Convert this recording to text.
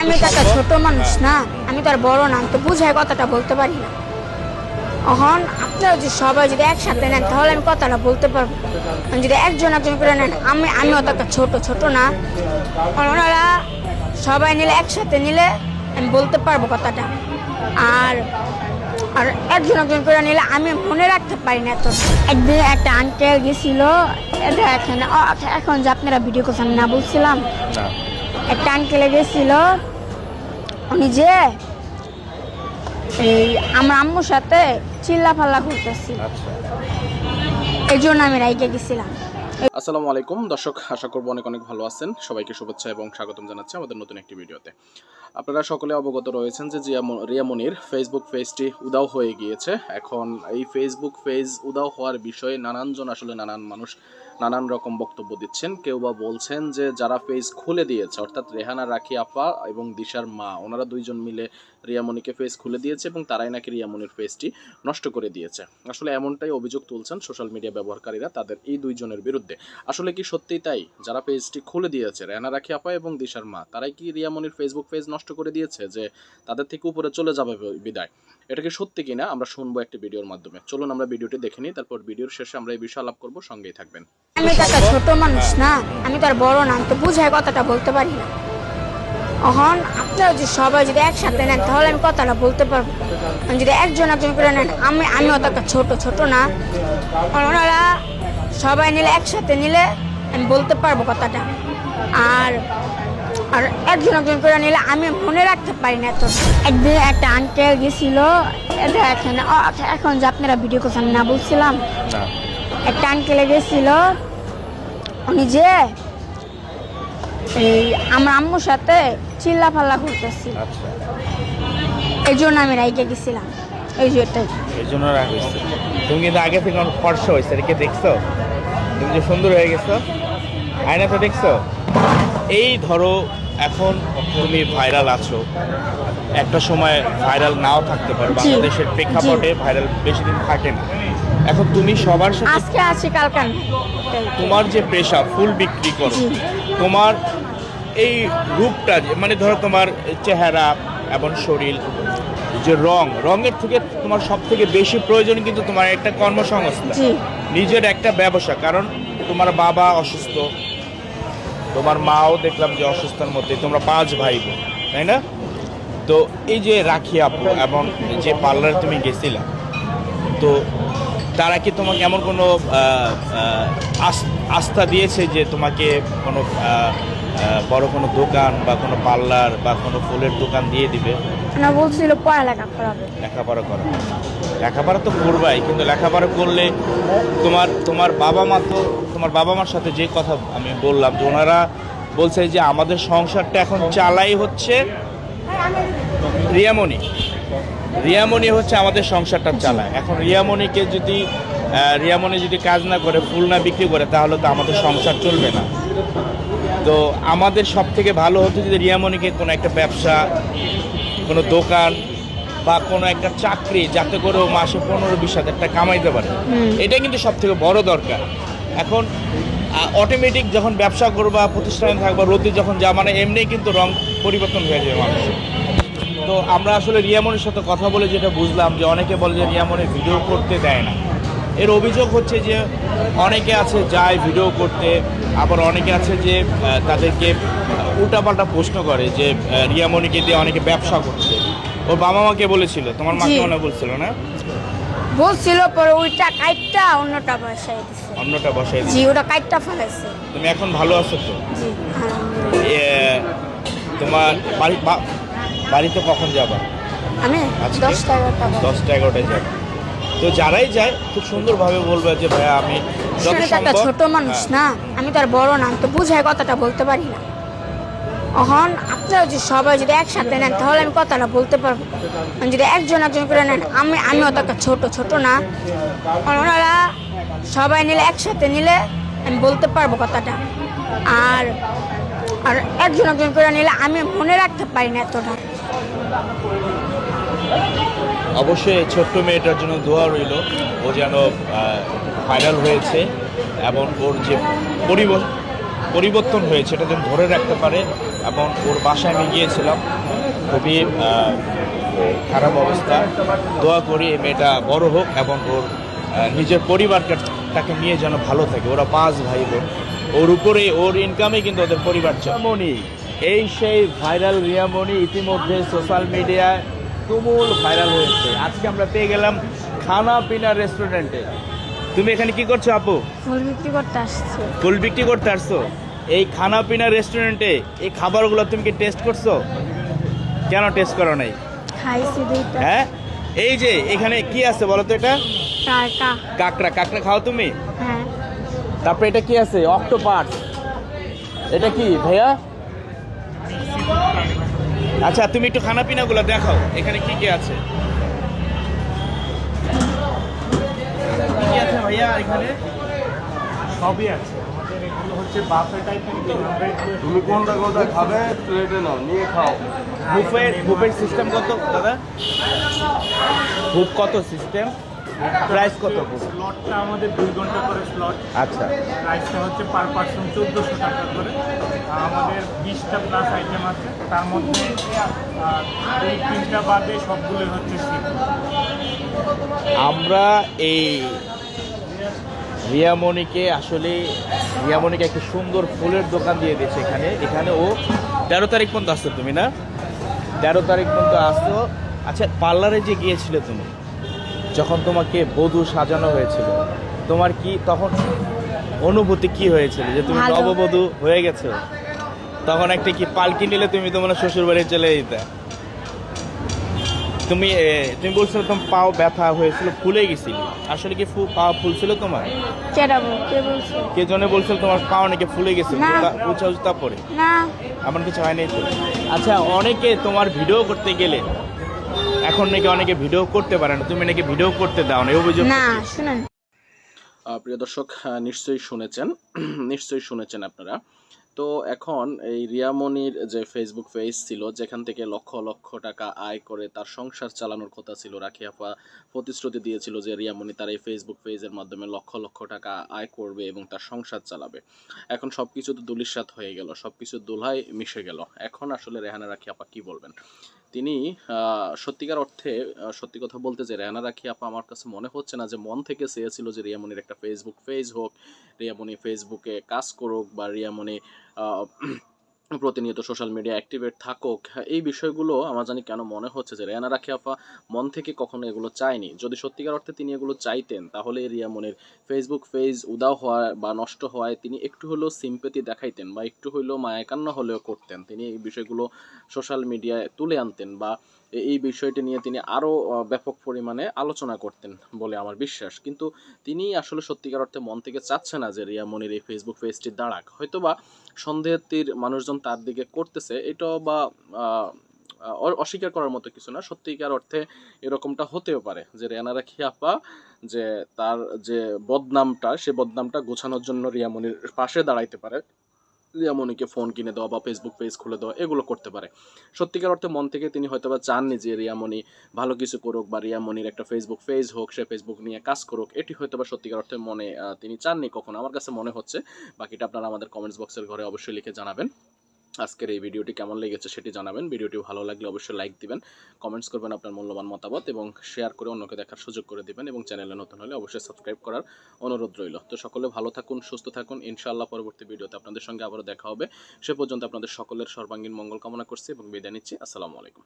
আমি তো একটা ছোট মানুষ না আমি তো আর বড় না তো বুঝাই কথাটা বলতে পারি না। এখন আপনারা যদি সবাই যদি একসাথে নেন তাহলে আমি কথাটা বলতে পারব। যদি একজন একজন করে নেন আমি আমিও তো একটা ছোট ছোট না। ওনারা সবাই নিলে একসাথে নিলে আমি বলতে পারব কথাটা। আর আর একজন একজন করে নিলে আমি মনে রাখতে পারি না তো একদিন একটা আঙ্কেল গেছিল দেখেন এখন যে আপনারা ভিডিও করছেন না বলছিলাম? একটা আঙ্কেলে গেছিল উনি যে এই আমার আম্মুর সাথে চিল্লা ফাল্লা করতেছিল আচ্ছা। এই জন্য আমি রাইকে গেছিলাম। আসসালামু আলাইকুম। দর্শক আশা করব অনেক অনেক ভালো আছেন। সবাইকে শুভেচ্ছা এবং স্বাগতম জানাচ্ছি আমাদের নতুন একটি ভিডিওতে। আপনারা সকলে অবগত রয়েছেন যে জিয়া রিয়া মনির ফেসবুক পেজটি উদাও হয়ে গিয়েছে। এখন এই ফেসবুক পেজ উদাও হওয়ার বিষয়ে নানানজন আসলে নানান মানুষ নানান রকম বক্তব্য দিচ্ছেন। কেউ বা বলছেন যে, যারা পেজ খুলে দিয়েছে, অর্থাৎ রেহানা, রাখি আপা এবং দিশার মা, ওনারা দুইজন মিলে রিয়ামণিকে ফেস খুলে দিয়েছে এবং তারাই নাকি রিয়ামণির ফেসটি নষ্ট করে দিয়েছে। আসলে এমনটাই অভিযোগ তুলছেন সোশ্যাল মিডিয়া ব্যবহারকারীরা তাদের এই দুইজনের বিরুদ্ধে। আসলে কি সত্যিই তাই? যারা পেজটি খুলে দিয়েছে, রেহানা, রাখি আপা এবং দিশার মা, তারাই কি রিয়ামণির ফেসবুক পেজ নষ্ট করে দিয়েছে যে, তাদের থেকে উপরে চলে যাবে বিদায়? এটা কি সত্যি কিনা? আমরা শুনব একটি ভিডিওর মাধ্যমে। চলুন আমরা ভিডিওটি দেখে নিই, তারপর ভিডিওর শেষে আমরা এই বিষয়ে আলাপ করব। সঙ্গেই থাকবেন। আমি তো একটা ছোট মানুষ না, আমি তো আর বড় না তো বুঝাই কথাটা বলতে পারি না। এখন আপনারা যদি সবাই যদি একসাথে নেন, তাহলে আমি কথাটা বলতে পারব। যদি একজন একজন করে নেন, আমি, আমিও তো একটা ছোট ছোট না। ওনারা সবাই নিলে, একসাথে নিলে, আমি বলতে পারব কথাটা। আর আর একজন একজন করে নিলে, আমি মনে রাখতে পারি না তো একদিন একটা আঙ্কেল গেছিল এখন যে আপনারা ভিডিও করছেন না বলছিলাম? একটা আঙ্কেলে গেছিল। উনি যে এই আমার আম্মুর সাথে চিল্লা ফাল্লা করতেছিল আচ্ছা। এই জন্য আমি রাইকে গেছিলাম। এই যে এটাই এই জন্য হয়েছে। তুমি কিন্তু আগে থেকে অনেক ফর্সা হয়েছে এটাকে দেখছ? তুমি যে সুন্দর হয়ে গেছো। আয়না তো দেখছ? এই ধরো এখন তুমি ভাইরাল আছো। একটা সময় ভাইরাল নাও থাকতে পারো। বাংলাদেশের প্রেক্ষাপটে ভাইরাল বেশি দিন থাকে না। এখন তুমি সবার সাথে আজকে আছি কালকে তোমার যে পেশা ফুল বিক্রি করো তোমার এই রূপটা যে- মানে ধরো তোমার চেহারা এবং শরীর যে রং রঙের থেকে তোমার সব থেকে বেশি প্রয়োজন কিন্তু তোমার একটা কর্মসংস্থান নিজের একটা ব্যবসা কারণ তোমার বাবা অসুস্থ তোমার মাও দেখলাম যে অসুস্থর মধ্যে তোমরা পাঁচ ভাই বোন তাই না? তো এই যে রাখি আপু এবং যে পার্লারে তুমি গেছিলা তো তারা কি তোমাকে এমন কোনো আস্থা দিয়েছে যে তোমাকে কোনো বড় কোনো দোকান বা কোনো পার্লার বা কোনো ফুলের দোকান দিয়ে দিবে? না বলছিল পড়ালেখা করাবে। লেখাপড়া করা। লেখাপড়া তো করবাই কিন্তু লেখাপড়া করলে তোমার তোমার বাবা মা তো তোমার বাবা মার সাথে যে কথা আমি বললাম যে ওনারা বলছে যে আমাদের সংসারটা এখন চালাই হচ্ছে রিয়ামণি। রিয়ামণি হচ্ছে আমাদের সংসারটা চালায়। এখন রিয়ামণিকে যদি রিয়ামণি যদি কাজ না করে ফুল না বিক্রি করে তাহলে তো আমাদের সংসার চলবে না। তো আমাদের সব থেকে ভালো হতো যদি রিয়ামণিকে কোনো একটা ব্যবসা কোনো দোকান বা কোনো একটা চাকরি যাতে করে ও মাসে পনেরো বিশ হাজার টাকা কামাইতে পারে। এটা কিন্তু সব থেকে বড় দরকার। এখন অটোমেটিক যখন ব্যবসা করবা প্রতিষ্ঠানে থাকবা রোদে যখন যা মানে এমনি কিন্তু রং পরিবর্তন হয়ে যাবে মানুষের। তো আমরা আসলে রিয়ামনির সাথে কথা বলে যেটা বুঝলাম যে অনেকে বলে যে রিয়ামনি ভিডিও করতে দেয় না। এর অভিযোগ হচ্ছে যে অনেকে আছে যায় ভিডিও করতে আবার অনেকে আছে যে তাদেরকে উল্টাপাল্টা প্রশ্ন করে যে আহ, রিয়ামণিকে দিয়ে অনেকে ব্যবসা করছে। ওর বাবা মাকে বলেছিল তোমার মাকে। মনে বলছিল না? বলছিল পরে ওইটা কাইটটা অন্যটা বসাই দিছে। অন্যটা বসাই জি ওটা কাইটটা ফেলাইছে। তুমি এখন ভালো আছো তো? জি তোমার বাড়ি বাড়িতে কখন যাবা? আমি দশটা এগারোটা দশটা এগারোটায় যাবে। তো যারাই যায় খুব সুন্দরভাবে বলবে যে ভাইয়া আমি একটা ছোট মানুষ হ্যাঁ। না? আমি তো আর বড় না তো বুঝাই কথাটা বলতে পারি না। এখন আপনারা যদি সবাই যদি একসাথে নেন তাহলে আমি কথাটা বলতে পারব। যদি একজন একজন করে নেন আমি আমিও তো একটা ছোট ছোট না। ওনারা সবাই নিলে একসাথে নিলে আমি বলতে পারব কথাটা। আর আর একজন একজন করে নিলে আমি মনে রাখতে পারি না এতটা। অবশ্যই ছোট্ট মেয়েটার জন্য দোয়া রইল। ও যেন ফাইনাল হয়েছে এবং ওর যে পরিবর্তন হয়েছে, এটা যেন ধরে রাখতে পারে এবং ওর বাসায় আমি গিয়েছিলাম। খুবই খারাপ অবস্থা। দোয়া করি এই মেয়েটা বড় হোক এবং ওর নিজের পরিবারকে, তাকে নিয়ে যেন ভালো থাকে। ওরা পাঁচ ভাই বোন। ওর উপরে ওর ইনকামে কিন্তু ওদের পরিবার রিয়ামণি এই সেই ভাইরাল রিয়ামণি ইতিমধ্যে সোশ্যাল মিডিয়ায় তুমুল ভাইরাল হয়েছে। আজকে আমরা পেয়ে গেলাম খানা পিনা রেস্টুরেন্টে তুমি এখানে কি করছ আপু? ফুল বিক্রি করতে আসছে। ফুল বিক্রি করতে আসছো? এই খানা পিনা রেস্টুরেন্টে এই খাবারগুলো তুমি কি টেস্ট করছ? কেন টেস্ট করো নাই? খাইছি দুইটা। হ্যাঁ? এই যে এখানে কি আছে বলো তো এটা? টাকা কাঁকড়া। কাঁকড়া খাও তুমি? হ্যাঁ। তারপরে এটা কি আছে? অক্টোপাস এটা কি ভাইয়া? আচ্ছা তুমি একটু খানা পিনাগুলো দেখাও এখানে কি কি আছে? কি আছে ভাইয়া এখানে? সবই আছে। হচ্ছে বাফে টাইপের তুমি কোনটা কোনটা খাবে প্লেটে নাও নিয়ে খাও। বুফের সিস্টেম কত দাদা? বুফ কত সিস্টেম প্রাইস কত স্লটটা আমাদের দুই ঘণ্টা করে স্লট আচ্ছা। প্রাইসটা হচ্ছে পার পার্সন চোদ্দোশো টাকা করে। আমাদের বিশটা প্লাস আইটেম আছে তার মধ্যে দুই তিনটা বাদে সবগুলো হচ্ছে শীত। আমরা এই রিয়ামণিকে আসলে রিয়ামণিকে একটা সুন্দর ফুলের দোকান দিয়ে দিয়েছে এখানে। এখানে ও তেরো তারিখ পর্যন্ত আসছো তুমি না? তেরো তারিখ পর্যন্ত আসতো আচ্ছা পার্লারে যে গিয়েছিলে তুমি যখন তোমাকে বধূ সাজানো হয়েছিল তোমার কি তখন অনুভূতি কি হয়েছিল যে তুমি নববধূ হয়ে গেছো? তখন একটা কি পালকি নিলে তুমি তোমার শ্বশুর বাড়ি চলে যেতে। তুমি তুমি বলছিলে তোমার পাও ব্যথা হয়েছিল ফুলে গেছিলি। আসলে কি ফু পা ফুলছিল তোমার? কে বলছে? কে জনে বলছিল তোমার পাও নাকি ফুলে গেছে না। উঁচা উঁচা পরে না। এমন কিছু হয়নি তো? আচ্ছা অনেকে তোমার ভিডিও করতে গেলে এখন নাকি অনেকে ভিডিও করতে পারে না। তুমি নাকি ভিডিও করতে দাও না অভিযোগ না শুনেন। প্রিয় দর্শক নিশ্চয়ই শুনেছেন। নিশ্চয়ই শুনেছেন আপনারা। তো এখন এই রিয়ামনির যে ফেসবুক পেজ ছিল, যেখান থেকে লক্ষ লক্ষ টাকা আয় করে তার সংসার চালানোর কথা ছিল, রাখি আপা প্রতিশ্রুতি দিয়েছিল যে রিয়ামনি তার এই ফেসবুক পেজের মাধ্যমে লক্ষ লক্ষ টাকা আয় করবে এবং তার সংসার চালাবে। এখন সব কিছু তো দুলিশাত হয়ে গেল সব কিছু দোলায় মিশে গেল। এখন আসলে রেহানা রাখি আপা কি বলবেন? তিনি সত্যিকার অর্থে সত্যি কথা বলতে যে রেহানা রাখি আপা, আমার কাছে মনে হচ্ছে না যে মন থেকে চেয়েছিল যে রিয়ামনির একটা ফেসবুক পেজ হোক রিয়ামনি ফেসবুকে কাজ করুক বা রিয়ামনি প্রতিনিয়ত সোশ্যাল মিডিয়া অ্যাক্টিভেট থাকুক এই বিষয়গুলো আমার জানি কেন মনে হচ্ছে যে রেয়ানা রাখি আপা মন থেকে কখনো এগুলো চায়নি। যদি সত্যিকার অর্থে তিনি এগুলো চাইতেন, তাহলে রিয়া মনের ফেসবুক পেজ উদাও হওয়া বা নষ্ট হওয়ায় তিনি একটু হলেও সিম্পেতি দেখাইতেন বা একটু হলেও মায়াকান্না হলেও করতেন। তিনি এই বিষয়গুলো সোশ্যাল মিডিয়ায় তুলে আনতেন বা এই বিষয়টি নিয়ে তিনি আরও ব্যাপক পরিমাণে আলোচনা করতেন বলে আমার বিশ্বাস। কিন্তু তিনি আসলে সত্যিকার অর্থে মন থেকে চাচ্ছে না যে রিয়া মনির এই ফেসবুক পেজটি দাঁড়াক। হয়তোবা সন্দেহের মানুষজন তার দিকে করতেছে, এটাও বা অস্বীকার করার মতো কিছু না। সত্যিকার অর্থে এরকমটা হতেও পারে যে রেয়ানারা খিয়াপা যে তার যে বদনামটা, সে বদনামটা গোছানোর জন্য রিয়ামনির পাশে দাঁড়াইতে পারে। রিয়ামনিকে ফোন কিনে দেওয়া বা ফেসবুক পেজ খুলে দেওয়া, এগুলো করতে পারে। সত্যিকার অর্থে মন থেকে তিনি হয়তো বা চাননি যে রিয়ামণি ভালো কিছু করুক বা রিয়ামণির একটা ফেসবুক পেজ হোক, সে ফেসবুক নিয়ে কাজ করুক, এটি হয়তো বা সত্যিকার অর্থে মনে তিনি চাননি কখনো। আমার কাছে মনে হচ্ছে, বাকিটা আপনারা আমাদের কমেন্টস বক্সের ঘরে অবশ্যই লিখে জানাবেন। আজকের এই ভিডিওটি কেমন লেগেছে সেটি জানাবেন। ভিডিওটি ভালো লাগলে অবশ্যই লাইক দিবেন কমেন্টস করবেন আপনার মূল্যবান মতামত এবং শেয়ার করে অন্যকে দেখার সুযোগ করে দিবেন এবং চ্যানেলে নতুন হলে অবশ্যই সাবস্ক্রাইব করার অনুরোধ রইল। তো সকলে ভালো থাকুন, সুস্থ থাকুন। ইনশাআল্লাহ পরবর্তী ভিডিওতে আপনাদের সঙ্গে আবারও দেখা হবে। সে পর্যন্ত আপনাদের সকলের সর্বাঙ্গীন মঙ্গল কামনা করছি এবং বিদায় নিচ্ছি। আসসালামু আলাইকুম।